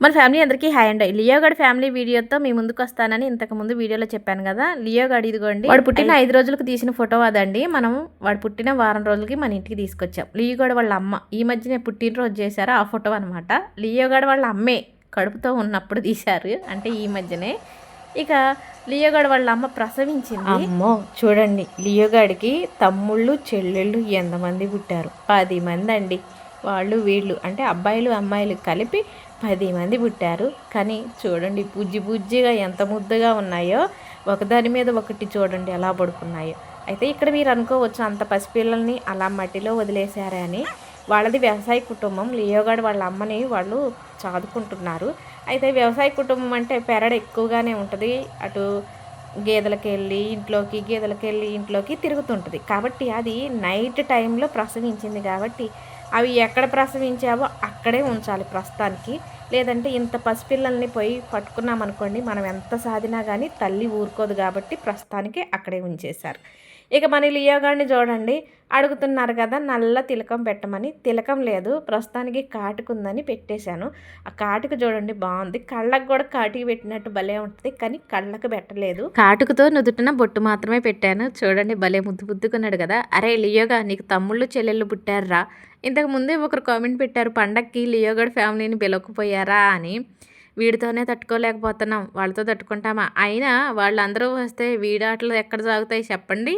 మన ఫ్యామిలీ అందరికీ హాయ్ అండి. లియోగడ్ ఫ్యామిలీ వీడియోతో మీ ముందుకు వస్తానని ఇంతకు ముందు వీడియోలో చెప్పాను కదా. లియోగడ్ ఇదిగోండి. వాడు పుట్టిన ఐదు రోజులకు తీసిన ఫోటో అదండి. మనం వాడు పుట్టిన వారం రోజులకి మన ఇంటికి తీసుకొచ్చాం. లియోగడ్ వాళ్ళ అమ్మ. ఈ మధ్యనే పుట్టినరోజు చేశారు ఆ ఫోటో అనమాట లియోగడ్ వాళ్ళ అమ్మే కడుపుతో ఉన్నప్పుడు తీశారు. అంటే ఈ మధ్యనే. ఇక లియోగాడ్ వాళ్ళ అమ్మ ప్రసవించింది. అమ్మో చూడండి. లియోగాడికి తమ్ముళ్ళు చెల్లెళ్ళు ఎంతమంది పుట్టారు? పది మంది అండి వాళ్ళు వీళ్ళు అంటే అబ్బాయిలు అమ్మాయిలు కలిపి పది మంది పుట్టారు. కానీ చూడండి బుజ్జి బుజ్జిగా ఎంత ముద్దుగా ఉన్నాయో ఒకదాని మీద ఒకటి చూడండి ఎలా పడుకున్నాయో. అయితే ఇక్కడ మీరు అనుకోవచ్చు అంత పసిపిల్లల్ని అలా మట్టిలో వదిలేశారే అని. వాళ్ళది వ్యవసాయ కుటుంబం. లియోగాడు వాళ్ళ అమ్మని వాళ్ళు చదువుకుంటున్నారు అయితే వ్యవసాయ కుటుంబం అంటే పెరడ ఎక్కువగానే ఉంటుంది. అటు గేదెలకు వెళ్ళి ఇంట్లోకి గేదెలకు వెళ్ళి ఇంట్లోకి తిరుగుతుంటుంది. కాబట్టి అది నైట్ టైంలో ప్రసవించింది కాబట్టి అవి ఎక్కడ ప్రసవించావో అక్కడే ఉంచాలి ప్రస్తుతానికి. లేదంటే ఇంత పసిపిల్లల్ని పోయి పట్టుకున్నామనుకోండి మనం ఎంత సాధినా కానీ తల్లి ఊరుకోదు కాబట్టి ప్రస్తుతానికి అక్కడే ఉంచేశారు. ఇక మన లియోగాడిని చూడండి. అడుగుతున్నారు కదా నల్ల తిలకం పెట్టమని. తిలకం లేదు ప్రస్తుతానికి కాటుకుందని పెట్టేశాను. ఆ కాటుకు చూడండి బాగుంది. కళ్ళకు కూడా కాటుకు పెట్టినట్టు భలే ఉంటుంది కానీ కళ్ళకు పెట్టలేదు. కాటుకుతో నుదుటిన బొట్టు మాత్రమే పెట్టాను. చూడండి భలే ముద్దు ముద్దుకున్నాడు కదా. అరే లియోగా నీకు తమ్ముళ్ళు చెల్లెళ్ళు పుట్టారా ఇంతకు ముందే ఒకరు కామెంట్ పెట్టారు పండక్కి లియోగడ్ ఫ్యామిలీని పిలవకపోయారా అని. వీడితోనే తట్టుకోలేకపోతున్నాం వాళ్ళతో తట్టుకుంటామా? అయినా వాళ్ళందరూ వస్తే వీడాటలు ఎక్కడ సాగుతాయి చెప్పండి.